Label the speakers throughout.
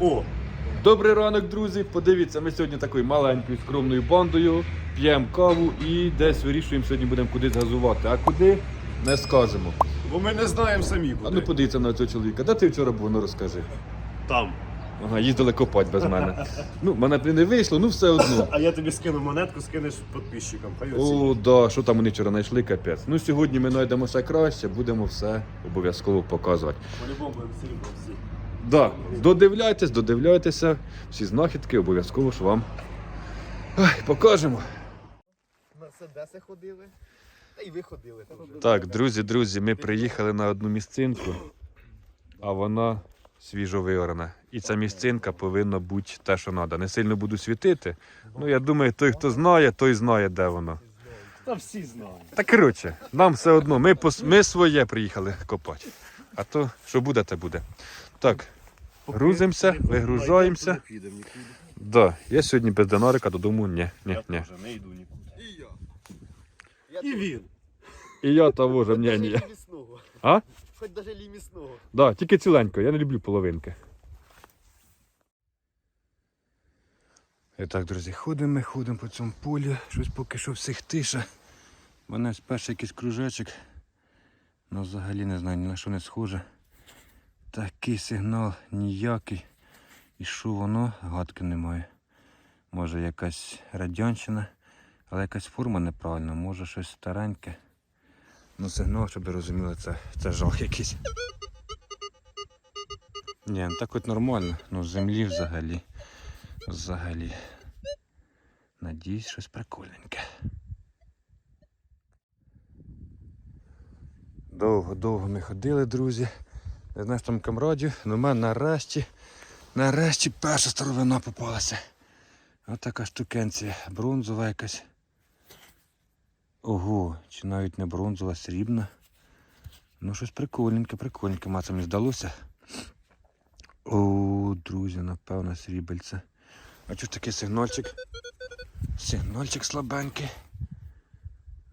Speaker 1: О,
Speaker 2: Добрий ранок, друзі. Подивіться, ми сьогодні такою маленькою скромною бандою п'ємо каву і десь вирішуємо сьогодні будемо кудись газувати. А куди не скажемо.
Speaker 1: бо ми не знаємо самі куди.
Speaker 2: А ну подивіться на цього чоловіка. Де ти вчора був? Ну розкажи.
Speaker 1: Там.
Speaker 2: Ага, їздили копати без мене. Ну, мене б не вийшло, ну все одно.
Speaker 1: А я тобі скину монетку, скинеш підписчикам. Хай
Speaker 2: О, да, що там вони вчора знайшли, капець. Ну сьогодні ми знайдемо все краще, будемо все обов'язково показувати.
Speaker 1: По-любому будемо серебро всі.
Speaker 2: Да, додивляйтесь, додивляйтеся, всі знахідки обов'язково ж вам ай, покажемо.
Speaker 3: Мерседеси ходили, та й ви ходили теж.
Speaker 2: Так, друзі, друзі, ми приїхали на одну місцинку, а вона свіжо виорана. І ця місцинка повинна бути те, що треба. Не сильно буду світити. Ну, я думаю, той, хто знає, той знає, де воно.
Speaker 1: Та всі знають.
Speaker 2: Та коротше, нам все одно, ми, пос- ми своє приїхали копати. А то, що буде, те буде. Так, грузимося, вигружаємося. Да, я сьогодні без динарика додому ні, ні, ні.
Speaker 1: не йду нікуди.
Speaker 3: І я. я
Speaker 1: І він.
Speaker 2: І я того ж, ні, ні. А?
Speaker 3: Хоч даже лімісного.
Speaker 2: Да, тільки ціленько, я не люблю половинки. І так, друзі, ходимо, ми ходимо по цьому полі, щось поки що всіх тиша. Мене перший якийсь кружечок. Ну взагалі не знаю, ні на що не схоже. Такий сигнал ніякий. І що воно, гадки немає. Може якась радянщина, але якась форма неправильна, може щось стареньке. Ну сигнал, щоб ви розуміли, це, це жах якийсь. Ні, ну так от нормально. Ну, землі взагалі. Взагалі. Надіюсь, щось прикольненьке. Довго-довго ми ходили, друзі. Не знаю, там камрадів, але в мене нарешті, нарешті перша старовина попалася. Ось така штукенція, бронзова якась. Ого, чи навіть не бронзова, срібна. Ну, щось прикольненьке, прикольненьке, маця мені здалося. О, друзі, напевно, срібельце. А чого ж такий сигнальчик? Сигнальчик слабенький.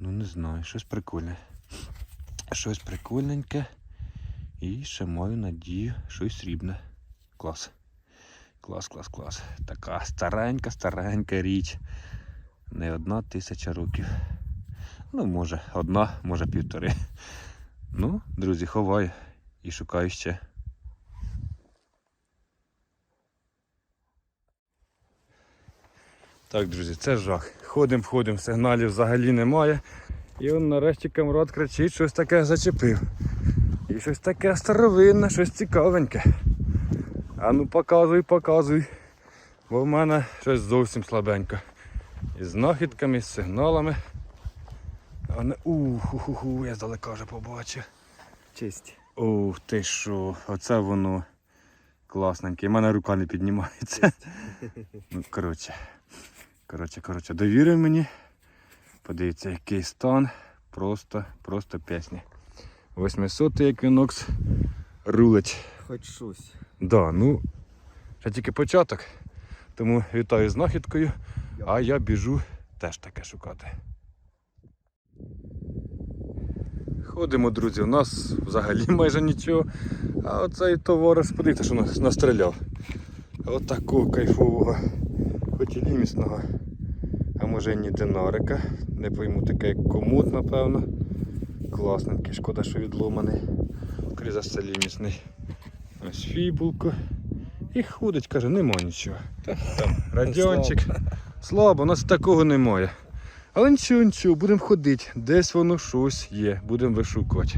Speaker 2: Ну не знаю, щось прикольне. Щось прикольненьке. І ще маю надію, щось срібне. Клас. Клас, клас, клас. Така старенька, старенька річ. Не одна тисяча років. Ну, може, одна, може півтори. Ну, друзі, ховаю і шукаю ще. Так, друзі, це жах. Ходимо, ходимо, сигналів взагалі немає. І он нарешті камрад кричить, щось таке зачепив. І щось таке старовинне, щось цікавеньке. А ну показуй, показуй. Бо в мене щось зовсім слабенько. Із знахідками, з сигналами. А не... Ух, я здалека вже побачив.
Speaker 3: Честь.
Speaker 2: Ух ти що, оце воно класненьке. У мене рука не піднімається. Ну, коротше. Коротше, коротше, довірив мені. Подивіться, який стан. Просто, просто пісня. 800 еквінокс рулить.
Speaker 3: Хоч щось.
Speaker 2: Да, ну, ще тільки початок. Тому вітаю з знахідкою, а я біжу теж таке шукати. Ходимо, друзі, у нас взагалі майже нічого. А оцей товариш, подивіться, що нас настріляв. Отакого кайфового, хоч і лімісного. А може і ні динарика. Не пойму таке як комут, напевно. Класненький, шкода, що відломаний. Крізь за лімісний. Ось фібулка. І ходить, каже, нема нічого. Там радіончик. Слабо, у нас такого немає. Але нічого, нічого, будемо ходити. Десь воно щось є, будемо вишукувати.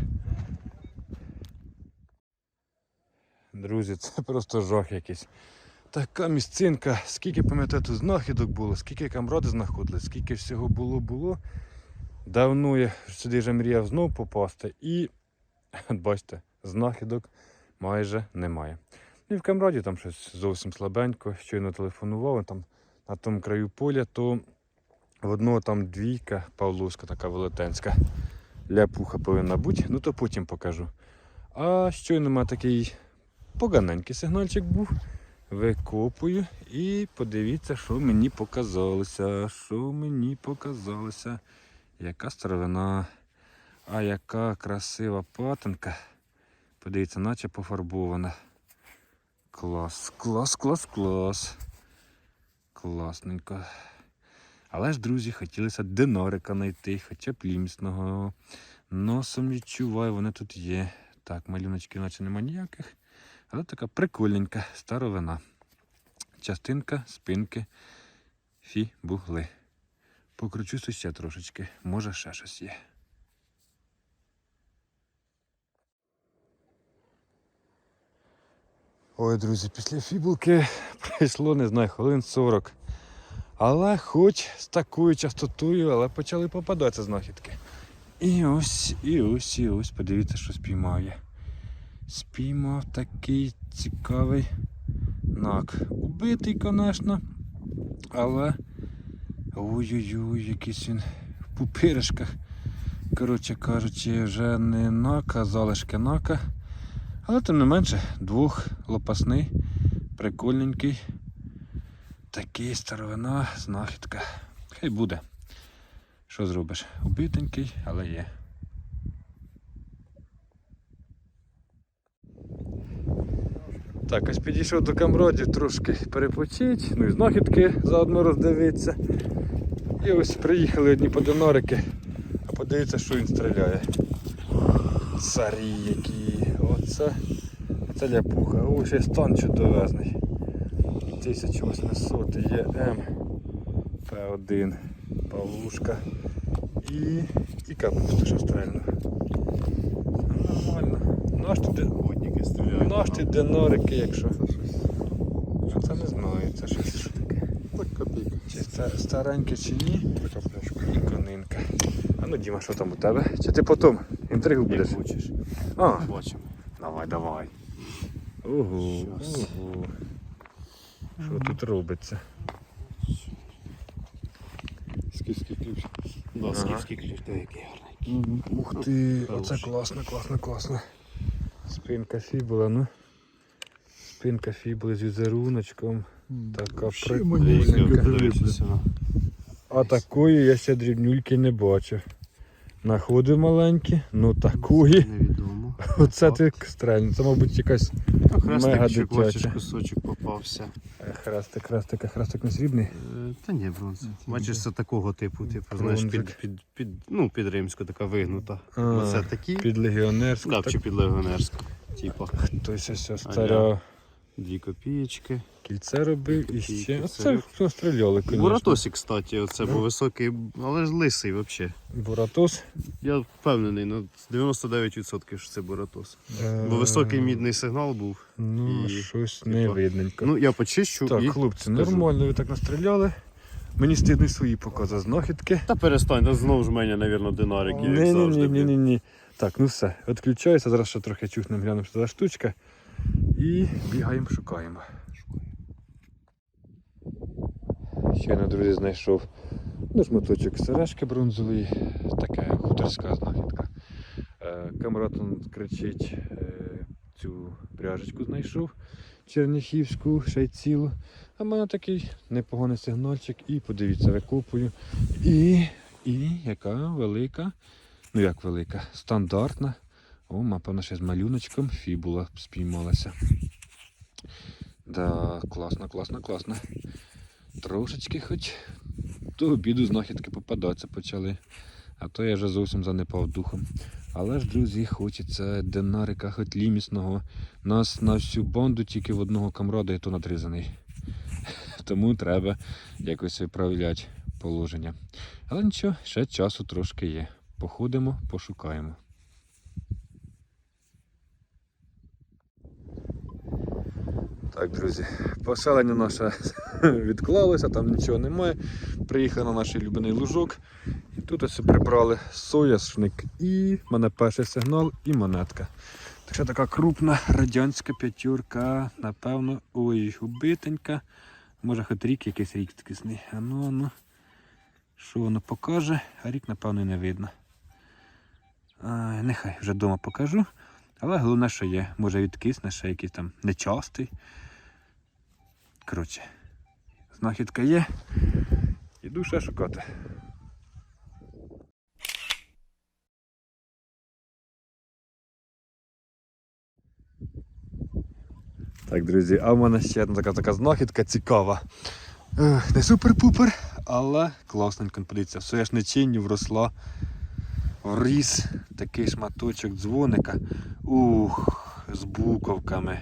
Speaker 2: Друзі, це просто жах якийсь. Така місцинка, скільки пам'ятаю, тут знахідок було, скільки камради знаходили, скільки всього було було. Давно я сюди вже мріяв знов попасти і бачите, знахідок майже немає. Ну і в камраді там щось зовсім слабенько, щойно телефонував, там на тому краю поля, то в одного там двійка Павловська, така велетенська. Ляпуха повинна бути, ну то потім покажу. А щойно має такий поганенький сигнальчик був. Викопую і подивіться, що мені показалося. Що мені показалося. Яка старовина. А яка красива патинка. Подивіться, наче пофарбована. Клас, клас, клас, клас. Класненько. Але ж, друзі, хотілося динорика знайти, хоча б лімісного. Носом відчуваю, вони тут є. Так, малюночків наче нема ніяких. Але така прикольненька старовина. Частинка спинки фібули. Покручуся ще трошечки, може ще щось є. Ой, друзі, після фібулки пройшло, не знаю, хвилин 40. Але хоч з такою частотою, але почали попадатися знахідки. І ось, і ось, і ось, подивіться, що спіймав я. Спіймав такий цікавий нак. Убитий, звісно. Але. Ой-ой-ой, якийсь він в пупиришках. Коротше кажучи, вже не нака, залишки нака. Але тим не менше, двох лопасний, прикольненький. Такий старовина, знахідка. Хай буде. Що зробиш? Убитенький, але є. Так, ось підійшов до камродів трошки перепочить, ну і знахідки заодно роздивитися. І ось приїхали одні подинорики, а подивіться, що він стріляє. Царі які. Оце. Це ляпуха. О, ще стан чудовезний. 1800 ЄМ П1 Павлушка і, і капуста що стрельну. Нормально. Наш ти,
Speaker 1: Водники стріляють.
Speaker 2: наш ти динорики, якщо. Що це не знаю, це щось.
Speaker 1: Так копійка.
Speaker 2: Чи ста- стареньке чи ні?
Speaker 1: Така пляшка.
Speaker 2: І конинка. А ну Діма, що там у тебе? Чи ти потім інтригу будеш?
Speaker 1: Як хочеш.
Speaker 2: А,
Speaker 1: Бачимо.
Speaker 2: давай, давай. Ого,
Speaker 1: Щас.
Speaker 2: ого. Що тут робиться?
Speaker 1: Скільки ключ. Да, скільки ключ, який гарний.
Speaker 2: Ух ти, оце класно, класно, класно. Спинка фібула, ну. Спинка фібули з візеруночком. Така прикольненька. А такої я ще дрібнюльки не бачив. Находи маленькі, ну такої.
Speaker 1: Невідомо.
Speaker 2: Оце ти стрельний. Це, мабуть, якась Мега дитяча.
Speaker 1: кусочок попався.
Speaker 2: Хрестик, хрестик, а хрестик не срібний.
Speaker 1: Е, Та ні, бронза. Бачиш, це такого типу, типу, знаєш, під, під, під, ну, під римську така вигнута.
Speaker 2: А,
Speaker 1: Оце такі.
Speaker 2: Під легіонерську.
Speaker 1: Так,
Speaker 2: так,
Speaker 1: чи під легіонерську. Типу.
Speaker 2: Хтось ось старо.
Speaker 1: дві копієчки.
Speaker 2: Кільце робив і ще.
Speaker 1: косарик.
Speaker 2: Це стріляли, звісно.
Speaker 1: Буратосик, кстати, оце був високий, але ж лисий взагалі.
Speaker 2: Буратос.
Speaker 1: Я впевнений, на 99% що це Буратос.
Speaker 2: Е,
Speaker 1: Бо високий мідний сигнал був.
Speaker 2: Ну,
Speaker 1: і,
Speaker 2: щось не видненько.
Speaker 1: Ну, я почищу
Speaker 2: так,
Speaker 1: і.
Speaker 2: хлопці, нормально ви так настріляли. Мені стидно свої показати знахідки.
Speaker 1: Та перестань, та знову ж мене, мабуть, динарики,
Speaker 2: Ні, ні, ні, ні, ні, ні. Так, ну все, відключаюся, зараз ще трохи чухнемо, глянемо, що за штучка. І бігаємо, шукаємо. Щойно, друзі, знайшов ну, шматочок сережки бронзової, така хуторська знахідка. Е, Камрад кричить, е, цю пряжечку знайшов черніхівську, ще й цілу. А в мене такий непоганий сигнальчик. І подивіться, викопую. І, і яка велика, ну як велика, стандартна. О, напевно, ще з малюночком фібула спіймалася. Да, класно, класно, класно. Трошечки хоч до обіду знахідки попадатися почали. А то я вже зовсім занепав духом. Але ж, друзі, хочеться динарика хоч лімісного. Нас на всю банду тільки в одного камрада і то надрізаний. Тому треба якось виправляти положення. Але нічого, ще часу трошки є. Походимо, пошукаємо. Так, друзі, поселення наше відклалося, там нічого немає. Приїхали на наш улюблений лужок. І тут ось прибрали сояшник. І в мене перший сигнал і монетка. Так що така крупна радянська п'ятірка, напевно, ой, убитенька. Може хоч рік якийсь рік такисний. А ну, ну. Що воно покаже, а рік, напевно, і не видно. А, нехай вже вдома покажу. Але головне, що є. Може відкисне, ще якийсь там нечастий. Коротше, знахідка є. Іду ще шукати. Так, друзі, а в мене ще одна така, така знахідка цікава. Не супер-пупер, але класненько. Подивіться, все ж не чиню вросла. Вріс такий шматочок дзвоника. Ух, з буковками.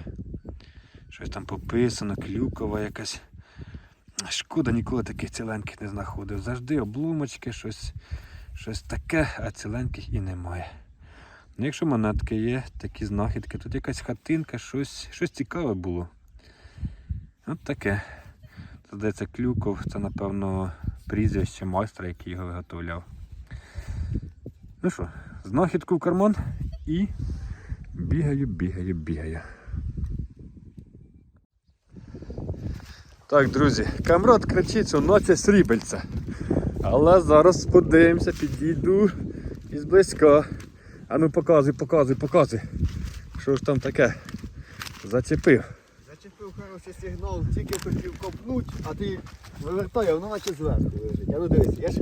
Speaker 2: Щось там пописано, клюкова якась. Шкода, ніколи таких ціленьких не знаходив. Завжди обломочки, щось, щось таке, а ціленьких і немає. Ну, якщо монетки є, такі знахідки, тут якась хатинка, щось, щось цікаве було. От таке. Це здається клюков, це напевно прізвище майстра, який його виготовляв. Ну що, знахідку в карман і бігаю, бігаю, бігаю. Так, друзі, камрад кричить, що наче срібельця. Але зараз подивимося, підійду і зблизька. А ну показуй, показуй, показуй. Що ж там таке? Зачепив.
Speaker 3: Зачепив хороший сигнал, тільки хотів копнуть, а ти вивертай, а воно наче зверху лежить. А ну дивись, я ж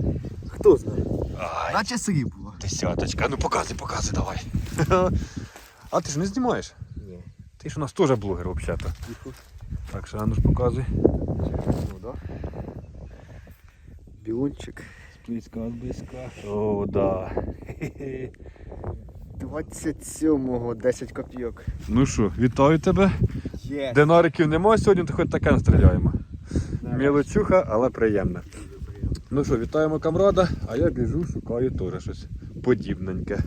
Speaker 3: хто знає.
Speaker 2: Ай,
Speaker 3: Наче срібло.
Speaker 2: десяточка. Ну показуй, показуй, давай. А ти ж не знімаєш?
Speaker 3: Ні.
Speaker 2: Ти ж у нас теж блогер взагалі. Так що а ж показуй.
Speaker 3: Ну. Білончик.
Speaker 2: Близька, близька. О, да.
Speaker 3: 27-го 10 копійок.
Speaker 2: Ну що, вітаю тебе.
Speaker 3: Є.
Speaker 2: Динариків немає сьогодні, то хоч таке настріляємо. Мілочуха, але приємна. Ну що, вітаємо камрада, а я біжу, шукаю теж щось подібненьке.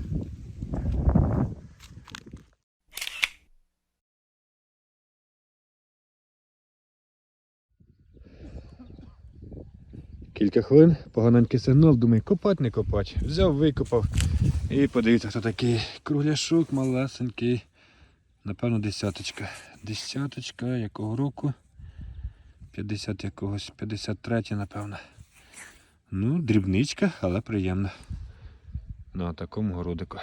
Speaker 2: Кілька хвилин, поганенький сигнал, думаю, копать, не копать. Взяв, викопав. І подивіться, хто такий кругляшок малесенький. Напевно, десяточка. Десяточка якого року? 50 якогось, 53 напевно. Ну, дрібничка, але приємна. На такому городику.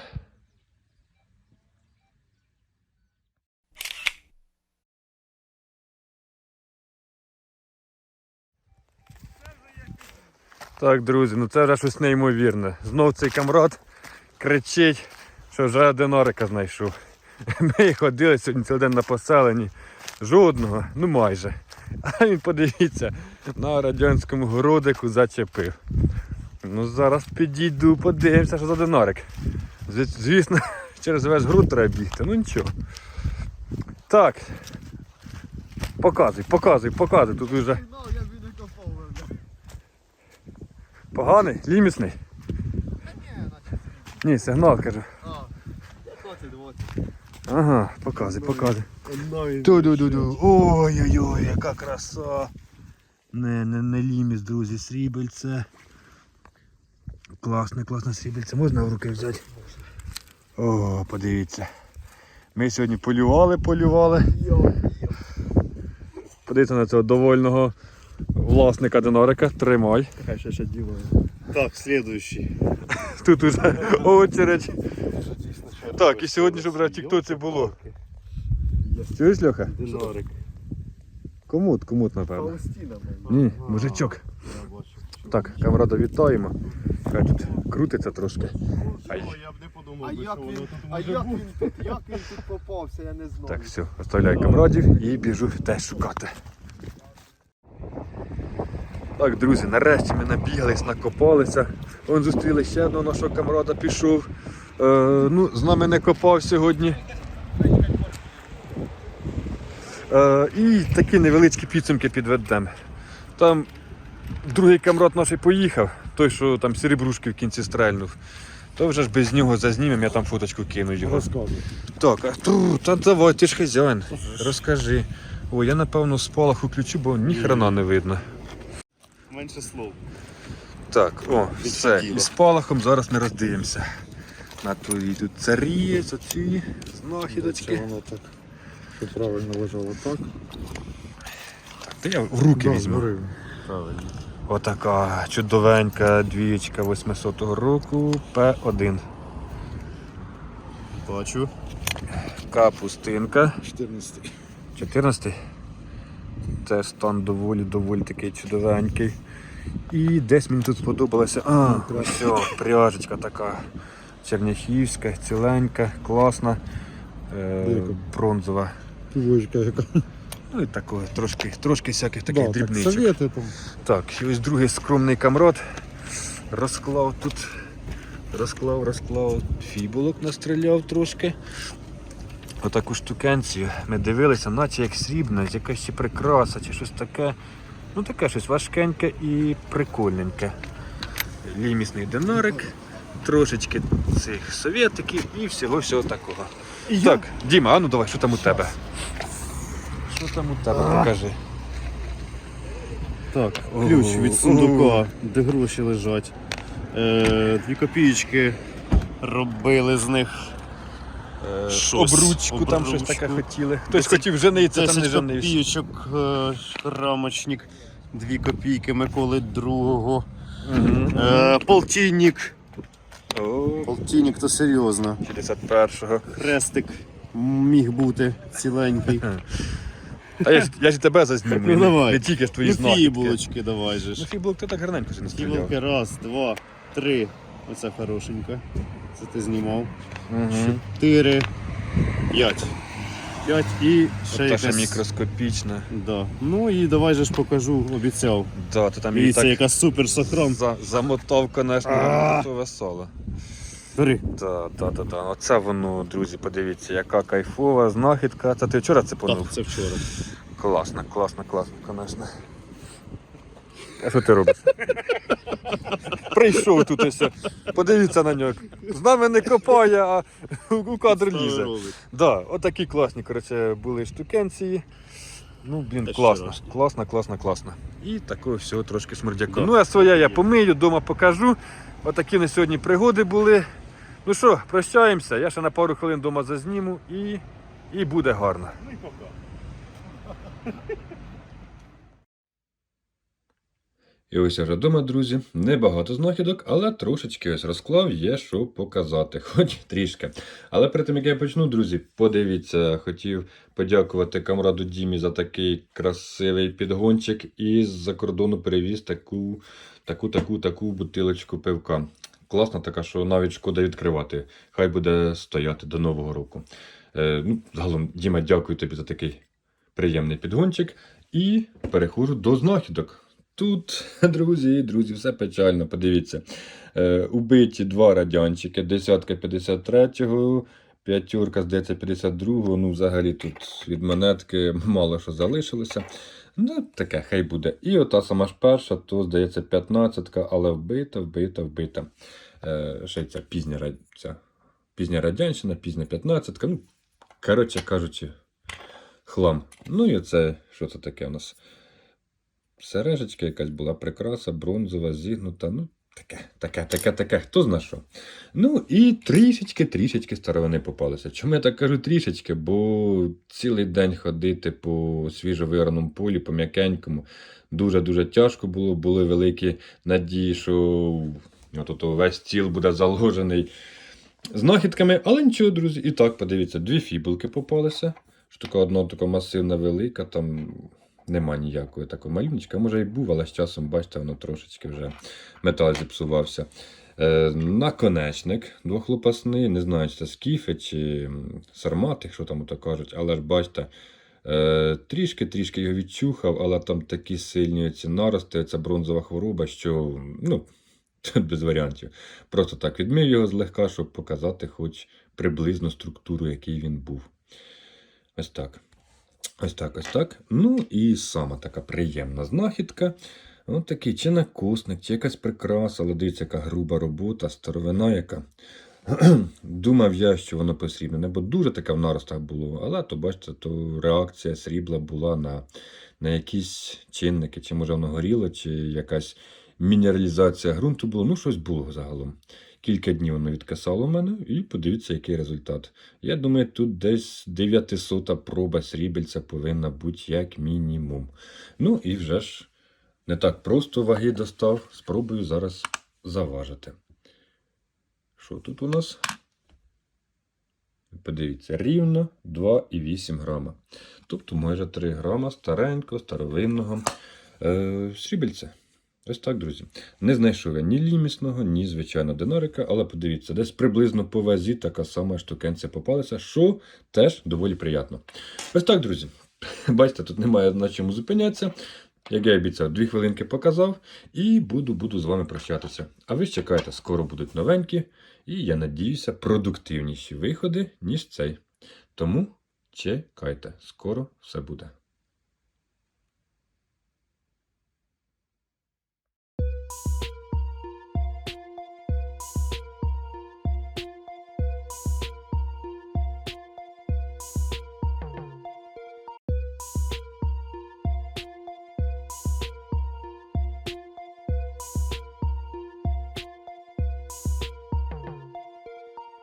Speaker 2: Так, друзі, ну це вже щось неймовірне. Знов цей камрад кричить, що вже динарика знайшов. Ми ходили сьогодні цілий день на поселенні. Жодного, ну майже. А він подивіться, на радянському городику зачепив. Ну зараз підійду, подивимося, що за динарик. Звісно, через весь груд треба бігти, ну нічого. Так. Показуй, показуй, показуй. Тут вже
Speaker 3: Сигнал я б не копав. бля.
Speaker 2: Поганий, лімісний.
Speaker 3: Ні,
Speaker 2: сигнал кажу.
Speaker 3: А, 20-20.
Speaker 2: Ага, показуй, показуй. Ту-ду-ду-ду. Ой-ой-ой, яка краса. Не, не, не ліміс, друзі, срібельце. Класне, класне срібельце. Можна в руки взяти? О, подивіться. Ми сьогодні полювали, полювали. Подивіться на цього довольного власника динарика. Тримай.
Speaker 3: Хай ще ще діло.
Speaker 1: Так, слідуючий.
Speaker 2: Тут уже очередь. Так, і сьогодні, щоб вже в Тіктоці було. Чуєш, Льоха?
Speaker 1: Динарик.
Speaker 2: Комут, комут, напевно. Ні, мужичок. Так, камрада вітаємо. Хай тут крутиться трошки. Ай.
Speaker 1: я б не подумав,
Speaker 3: А як він,
Speaker 1: тут
Speaker 3: а як він тут, як він тут попався, я не знаю.
Speaker 2: Так, все, оставляю камрадів і біжу теж шукати. Так, друзі, нарешті ми набігались, накопалися. Вон зустріли ще одного нашого камрада, пішов. Е, ну, з нами не копав сьогодні. Е, і такі невеличкі підсумки підведемо. Там другий камрад наш поїхав, той, що там серебрушки в кінці стрельнув. То вже ж без нього зазнімемо, я там фоточку кину його.
Speaker 1: Розказуй.
Speaker 2: Так, а тру, та давай, ти ж хазяїн. Розкажи. О, я напевно спалах уключу, бо ні хрена не видно.
Speaker 1: Менше слов.
Speaker 2: Так, о, все. І спалахом зараз ми роздивимося. На твої тут царієць, оці знахідочки.
Speaker 1: воно так, що правильно лежало так.
Speaker 2: Та я в руки візьму.
Speaker 1: Правильно.
Speaker 2: Отака чудовенька двієчка 800 року П1.
Speaker 1: Бачу.
Speaker 2: Капустинка.
Speaker 1: 14.
Speaker 2: 14. Це стан доволі, доволі такий чудовенький. І десь мені тут сподобалося. А, все, пряжечка така черняхівська, ціленька, класна, е, бронзова
Speaker 4: Півочка яка.
Speaker 2: Ну і такого, трошки, трошки всяких таких
Speaker 4: Да, так,
Speaker 2: дрібничок.
Speaker 4: там.
Speaker 2: Так, і ось другий скромний камрад розклав тут. Розклав, розклав, фібулок настріляв трошки. Отаку штукенцію. Ми дивилися, наче як срібна, якась ще прикраса чи щось таке. Ну таке щось важкеньке і прикольненьке. Лімісний динарик, трошечки цих совєтиків і всього-всього такого. Так, Діма, а ну давай, що там у тебе? Що там у тебе? Покажи.
Speaker 1: Так, ключ від сундука, де гроші лежать. Е, дві копійки робили з них. Щось,
Speaker 2: обручку, там щось таке хотіли. Хтось хотів женитися, там не
Speaker 1: 10
Speaker 2: женився.
Speaker 1: копійочок, е, рамочник, дві копійки Миколи II.
Speaker 2: Мгм.
Speaker 1: Е, полтинник. Полтинник то серйозно.
Speaker 2: 51-го.
Speaker 1: Хрестик міг бути ціленький.
Speaker 2: А я ж, я ж і тебе зазніму,
Speaker 1: Ну, давай.
Speaker 2: не тільки ж твої
Speaker 1: Ну,
Speaker 2: знахідки.
Speaker 1: фібулочки давай же
Speaker 2: Ну
Speaker 1: ж.
Speaker 2: фібулок ти так гарненько ж не стріляв.
Speaker 1: Фібулки раз, два, три. Оце хорошенька. Це ти знімав.
Speaker 2: Угу.
Speaker 1: Чотири, п'ять. П'ять і ще
Speaker 2: Та ще
Speaker 1: якась...
Speaker 2: мікроскопічна.
Speaker 1: Да. Ну і давай же ж покажу, обіцяв.
Speaker 2: Да, то там і
Speaker 1: Дивіться,
Speaker 2: так
Speaker 1: яка супер сохран.
Speaker 2: за, замотав, конечно,
Speaker 1: А.
Speaker 2: то весело.
Speaker 1: Бери.
Speaker 2: Да, да, да, да. Оце воно, друзі, подивіться, яка кайфова знахідка. Це ти вчора це
Speaker 1: Так,
Speaker 2: понув?
Speaker 1: це вчора.
Speaker 2: Класно, класно, класно, звісно. А що ти робиш? Прийшов тут ось. Подивіться на нього. З нами не копає, а у кадр лізе. Да, отакі класні, коротше, були штукенції. Ну, блін, класно, класно, класно, класно. І такого всього трошки смердяка.
Speaker 1: Да.
Speaker 2: Ну, а своє я помию, вдома покажу. Отакі на сьогодні пригоди були. Ну що, прощаємося. Я ще на пару хвилин вдома зазніму і, і буде гарно.
Speaker 1: Ну і пока.
Speaker 2: І ось вже вдома, друзі. Небагато знахідок, але трошечки ось розклав, є що показати, хоч трішки. Але перед тим як я почну, друзі, подивіться, хотів подякувати камраду Дімі за такий красивий підгончик і з-за кордону перевіз таку, таку, таку, таку бутилочку пивка. Класна така, що навіть шкода відкривати. Хай буде стояти до Нового року. Е, ну, загалом, Діма, дякую тобі за такий приємний підгончик. І переходжу до знахідок. Тут, друзі, і друзі, все печально, подивіться. Е, убиті два радянчики, десятка 53-го, п'ятюрка, здається, 52-го. Ну, взагалі тут від монетки мало що залишилося. Ну, таке, хай буде. І ота сама ж перша, то, здається, 15-ка, але вбита, вбита, вбита. Е, ще ця пізня, ця, пізня радянщина, пізня 15-ка. Ну, коротше кажучи, хлам. Ну і оце, що це таке у нас? Сережечка якась була прикраса, бронзова, зігнута. Ну, таке, таке, таке, таке, хто зна що. Ну і трішечки, трішечки старовини попалися. Чому я так кажу трішечки? Бо цілий день ходити по свіжовираному полі, по м'якенькому, дуже-дуже тяжко було. Були великі надії, що от весь стіл буде заложений знахідками. Але нічого, друзі, і так, подивіться, дві фібулки попалися. Штука одна така масивна, велика, там нема ніякої такої малюночка. Може і був, але з часом, бачите, воно трошечки вже метал зіпсувався. Е, наконечник двохлопасний, не знаю, чи це скіфи чи сармати, що там ото кажуть, але ж бачите, е, трішки-трішки його відчухав, але там такі сильні ці нарости, ця бронзова хвороба, що ну, без варіантів. Просто так відмив його злегка, щоб показати хоч приблизно структуру, який він був. Ось так. Ось так, ось так. Ну і сама така приємна знахідка. Ось такий чи накусник, чи якась прикраса, але дивіться, яка груба робота, старовина яка. Думав я, що воно посрібне, бо дуже таке в наростах було, але то бачите, то реакція срібла була на, на якісь чинники, чи може воно горіло, чи якась мінералізація ґрунту було. Ну, щось було загалом. Кілька днів воно відкисало в мене, і подивіться, який результат. Я думаю, тут десь 900 проба срібельця повинна бути як мінімум. Ну і вже ж не так просто ваги достав. Спробую зараз заважити. Що тут у нас? Подивіться, рівно 2,8 грама. Тобто майже 3 грама старенького, старовинного е, срібельця. Ось так, друзі. Не знайшов я ні лімісного, ні звичайного динарика, але подивіться, десь приблизно по вазі така сама штукенця попалася, що теж доволі приємно. Ось так, друзі. Бачите, тут немає на чому зупинятися. Як я і обіцяв, дві хвилинки показав і буду, буду з вами прощатися. А ви ж чекайте, скоро будуть новенькі, і я надіюся, продуктивніші виходи, ніж цей. Тому чекайте, скоро все буде.